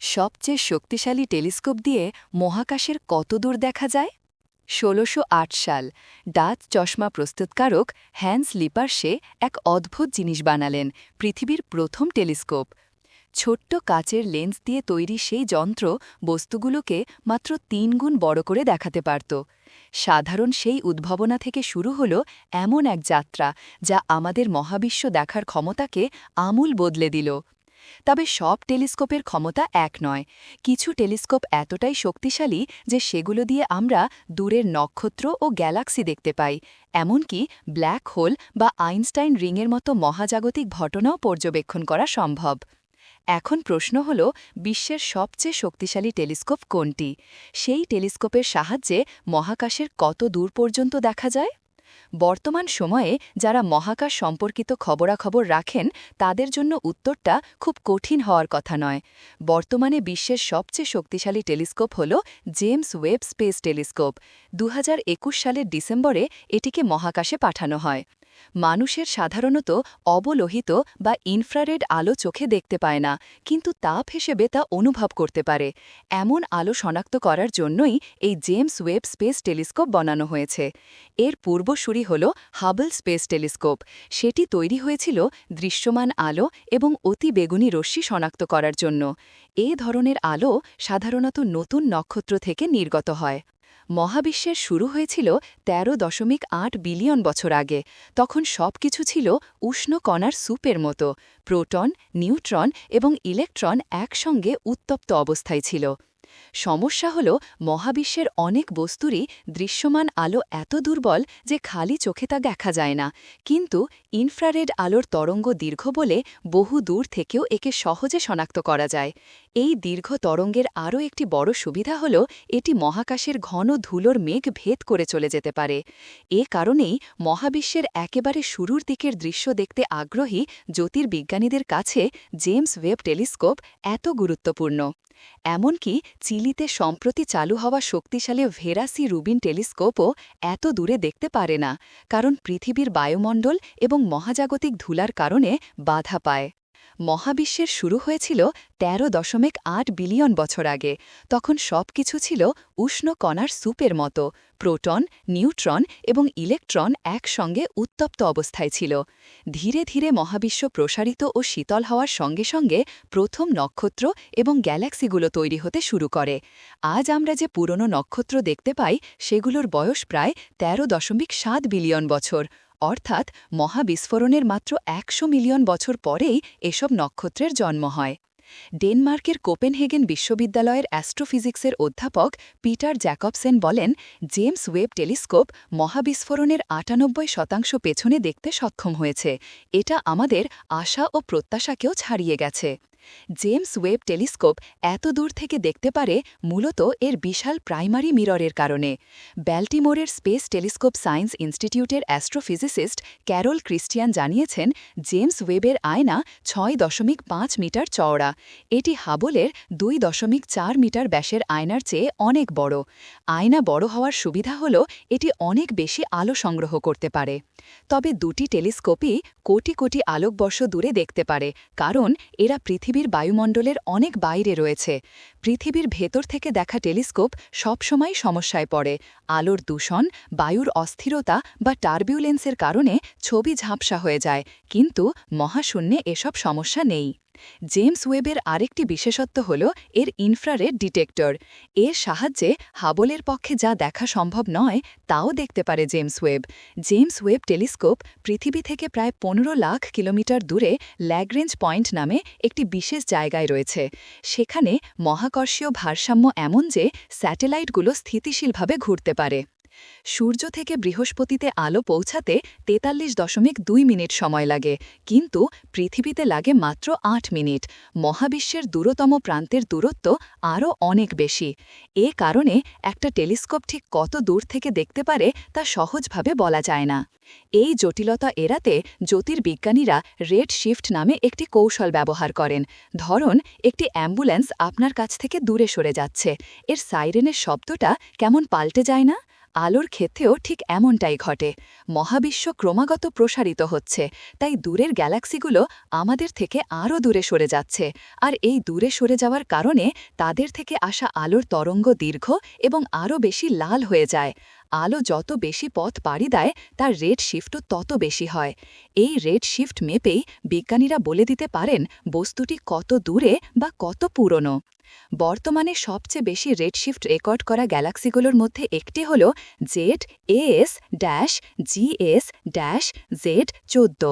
সবচেয়ে শক্তিশালী টেলিস্কোপ দিয়ে মহাকাশের কত দূর দেখা যায়? ষোলোশো সাল, ডাচ চশমা প্রস্তুতকারক হ্যান্স লিপার্সে এক অদ্ভুত জিনিস বানালেন, পৃথিবীর প্রথম টেলিস্কোপ। ছোট্ট কাচের লেন্স দিয়ে তৈরি সেই যন্ত্র বস্তুগুলোকে মাত্র তিন গুণ বড় করে দেখাতে পারত। সাধারণ সেই উদ্ভাবনা থেকে শুরু হল এমন এক যাত্রা যা আমাদের মহাবিশ্ব দেখার ক্ষমতাকে আমূল বদলে দিল। তবে সব টেলিস্কোপের ক্ষমতা এক নয়। কিছু টেলিস্কোপ এতটাই শক্তিশালী যে সেগুলো দিয়ে আমরা দূরের নক্ষত্র ও গ্যালাক্সি দেখতে পাই। এমনকি ব্ল্যাক হোল বা আইনস্টাইন রিংয়ের মতো মহাজাগতিক ঘটনাও পর্যবেক্ষণ করা সম্ভব। এখন প্রশ্ন হল, বিশ্বের সবচেয়ে শক্তিশালী টেলিস্কোপ কোনটি? সেই টেলিস্কোপের সাহায্যে মহাকাশের কত দূর পর্যন্ত দেখা যায়? বর্তমান সময়ে যারা মহাকাশ সম্পর্কিত খবরাখবর রাখেন, তাদের জন্য উত্তরটা খুব কঠিন হওয়ার কথা নয়। বর্তমানে বিশ্বের সবচেয়ে শক্তিশালী টেলিস্কোপ হল জেমস ওয়েব স্পেস টেলিস্কোপ। দুহাজার একুশ সালের ডিসেম্বরে এটিকে মহাকাশে পাঠানো হয়। মানুষের সাধারণত অবলোহিত বা ইনফ্রারেড আলো চোখে দেখতে পায় না, কিন্তু তাপ হিসেবে তা অনুভব করতে পারে। এমন আলো শনাক্ত করার জন্যই এই জেমস ওয়েব স্পেস টেলিস্কোপ বানানো হয়েছে। এর পূর্বসূরি হল হাবল স্পেস টেলিস্কোপ। সেটি তৈরি হয়েছিল দৃশ্যমান আলো এবং অতি বেগুনি রশ্মি শনাক্ত করার জন্য। এ ধরনের আলো সাধারণত নতুন নক্ষত্র থেকে নির্গত হয়। মহাবিশ্বের শুরু হয়েছিল ১৩ দশমিক আট বিলিয়ন বছর আগে। তখন সব কিছু ছিল উষ্ণ কণার স্যুপের মতো। প্রোটন, নিউট্রন এবং ইলেকট্রন একসঙ্গে উত্তপ্ত অবস্থায় ছিল। সমস্যা হল মহাবিশ্বের অনেক বস্তুরই দৃশ্যমান আলো এত দুর্বল যে খালি চোখে তা দেখা যায় না। কিন্তু ইনফ্রারেড আলোর তরঙ্গ দীর্ঘ বলে বহু দূর থেকেও একে সহজে শনাক্ত করা যায়। এই দীর্ঘ তরঙ্গের আরও একটি বড় সুবিধা হল, এটি মহাকাশের ঘন ধুলোর মেঘ ভেদ করে চলে যেতে পারে। এ কারণেই মহাবিশ্বের একেবারে শুরুর দিকের দৃশ্য দেখতে আগ্রহী জ্যোতির্বিজ্ঞানীদের কাছে জেমস ওয়েব টেলিস্কোপ এত গুরুত্বপূর্ণ। এমনকি চিলিতে সম্প্রতি চালু হওয়া শক্তিশালী ভেরাসি রুবিন টেলিস্কোপও এত দূরে দেখতে পারে না, কারণ পৃথিবীর বায়ুমণ্ডল এবং মহাজাগতিক ধুলার কারণে বাধা পায়। মহাবিশ্বের শুরু হয়েছিল ১৩ দশমিক আট বিলিয়ন বছর আগে। তখন সব কিছু ছিল উষ্ণ কণার স্যুপের মতো। প্রোটন, নিউট্রন এবং ইলেকট্রন একসঙ্গে উত্তপ্ত অবস্থায় ছিল। ধীরে ধীরে মহাবিশ্ব প্রসারিত ও শীতল হওয়ার সঙ্গে সঙ্গে প্রথম নক্ষত্র এবং গ্যালাক্সিগুলো তৈরি হতে শুরু করে। আজ আমরা যে পুরনো নক্ষত্র দেখতে পাই, সেগুলোর বয়স প্রায় ১৩ দশমিক সাত বিলিয়ন বছর। অর্থাৎ মহাবিস্ফোরণের মাত্র একশো মিলিয়ন বছর পরেই এসব নক্ষত্রের জন্ম হয়। ডেনমার্কের কোপেনহেগেন বিশ্ববিদ্যালয়ের অ্যাস্ট্রোফিজিক্সের অধ্যাপক পিটার জ্যাকবসেন বলেন, জেমস ওয়েব টেলিস্কোপ মহাবিস্ফোরণের আটানব্বই শতাংশ পেছনে দেখতে সক্ষম হয়েছে। এটা আমাদের আশা ও প্রত্যাশাকেও ছাড়িয়ে গেছে। জেমস ওয়েব টেলিস্কোপ এত দূর থেকে দেখতে পারে মূলত এর বিশাল প্রাইমারি মিররের কারণে। ব্যালটিমোরের স্পেস টেলিস্কোপ সায়েন্স ইনস্টিটিউটের অ্যাস্ট্রোফিজিসিস্ট ক্যারল ক্রিস্টিয়ান জানিয়েছেন, জেমস ওয়েবের আয়না ছয় দশমিক পাঁচ মিটার চওড়া। এটি হাবলের দুই দশমিক চার মিটার ব্যাসের আয়নার চেয়ে অনেক বড়। আয়না বড় হওয়ার সুবিধা হল এটি অনেক বেশি আলো সংগ্রহ করতে পারে। তবে দুটি টেলিস্কোপই কোটি কোটি আলোকবর্ষ দূরে দেখতে পারে, কারণ এরা পৃথিবীর বায়ুমণ্ডলের অনেক বাইরে রয়েছে। পৃথিবীর ভেতর থেকে দেখা টেলিস্কোপ সবসময় সমস্যায় পড়ে। আলোর দূষণ, বায়ুর অস্থিরতা বা টার্বিউলেন্সের কারণে ছবি ঝাপসা হয়ে যায়। কিন্তু মহাশূন্যে এসব সমস্যা নেই। জেমস ওয়েবের আরেকটি বিশেষত্ব হল এর ইনফ্রারেড ডিটেক্টর। এর সাহায্যে হাবলের পক্ষে যা দেখা সম্ভব নয়, তাও দেখতে পারে James Webb. James Webb telescope পৃথিবী থেকে প্রায় পনেরো লাখ কিলোমিটার দূরে ল্যাগরেঞ্জ পয়েন্ট নামে একটি বিশেষ জায়গায় রয়েছে। সেখানে মহাকর্ষীয় ভারসাম্য এমন যে, স্যাটেলাইটগুলো স্থিতিশীলভাবে ঘুরতে পারে। সূর্য থেকে বৃহস্পতিতে আলো পৌঁছাতে তেতাল্লিশ দশমিক দুই মিনিট সময় লাগে, কিন্তু পৃথিবীতে লাগে মাত্র আট মিনিট। মহাবিশ্বের দূরতম প্রান্তের দূরত্ব আরও অনেক বেশি। এ কারণে একটা টেলিস্কোপ ঠিক কত দূর থেকে দেখতে পারে তা সহজভাবে বলা যায় না। এই জটিলতা এড়াতে জ্যোতির্বিজ্ঞানীরা রেড শিফট নামে একটি কৌশল ব্যবহার করেন। ধরন, একটি অ্যাম্বুলেন্স আপনার কাছ থেকে দূরে সরে যাচ্ছে। এর সাইরেনের শব্দটা কেমন পাল্টে যায় না? আলোর ক্ষেত্রেও ঠিক এমনটাই ঘটে। মহাবিশ্ব ক্রমাগত প্রসারিত হচ্ছে, তাই দূরের গ্যালাক্সিগুলো আমাদের থেকে আরও দূরে সরে যাচ্ছে। আর এই দূরে সরে যাওয়ার কারণে তাদের থেকে আসা আলোর তরঙ্গ দীর্ঘ এবং আরও বেশি লাল হয়ে যায়। আলো যত বেশি পথ পাড়ি দেয়, তার রেড শিফটও তত বেশি হয়। এই রেড শিফট মেপেই বিজ্ঞানীরা বলে দিতে পারেন, বস্তুটি কত দূরে বা কত পুরনো। বর্তমানে সবচেয়ে বেশি রেডশিফট রেকর্ড করা গ্যালাক্সিগুলোর মধ্যে একটি হল Z, AS, dash, GS, dash, Z চোদ্দ।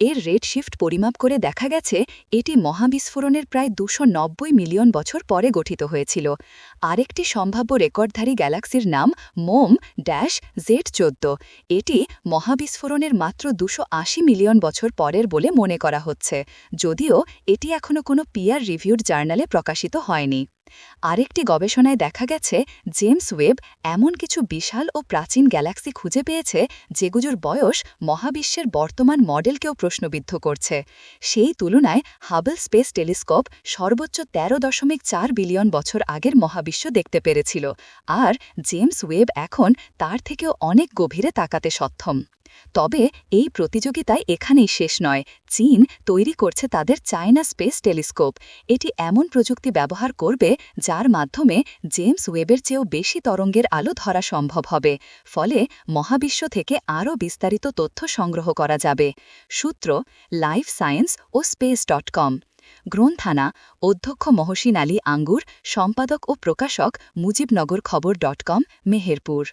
এর রেডশিফট পরিমাপ করে দেখা গেছে, এটি মহাবিস্ফোরণের প্রায় দুশো মিলিয়ন বছর পরে গঠিত হয়েছিল। আরেকটি সম্ভাব্য রেকর্ডধারী গ্যালাক্সির নাম মোম, ড্যাশ, জেড চোদ্দ। এটি মহাবিস্ফোরণের মাত্র দুশো মিলিয়ন বছর পরের বলে মনে করা হচ্ছে, যদিও এটি এখনও কোনো পিয়ার রিভিউড জার্নালে প্রকাশিত হয়নি। আরেকটি গবেষণায় দেখা গেছে, জেমস ওয়েব এমন কিছু বিশাল ও প্রাচীন গ্যালাক্সি খুঁজে পেয়েছে যেগুলোর বয়স মহাবিশ্বের বর্তমান মডেলকেও প্রশ্নবিদ্ধ করছে। সেই তুলনায় হাবল স্পেস টেলিস্কোপ সর্বোচ্চ তেরো দশমিক চার বিলিয়ন বছর আগের মহাবিশ্ব দেখতে পেরেছিল, আর জেমস ওয়েব এখন তার থেকেও অনেক গভীরে তাকাতে সক্ষম। তবে এই প্রতিযোগিতায় এখানেই শেষ নয়। চীন তৈরি করছে তাদের চায়না স্পেস টেলিস্কোপ। এটি এমন প্রযুক্তি ব্যবহার করবে যার মাধ্যমে জেমস ওয়েবের চেয়েও বেশি তরঙ্গের আলো ধরা সম্ভব হবে। ফলে মহাবিশ্ব থেকে আরও বিস্তারিত তথ্য সংগ্রহ করা যাবে। সূত্র লাইফ সায়েন্স ও স্পেস ডট কম। গ্রন্থানা অধ্যক্ষ মহসিন আলী আঙ্গুর, সম্পাদক ও প্রকাশক মুজিবনগর খবর ডট কম, মেহেরপুর।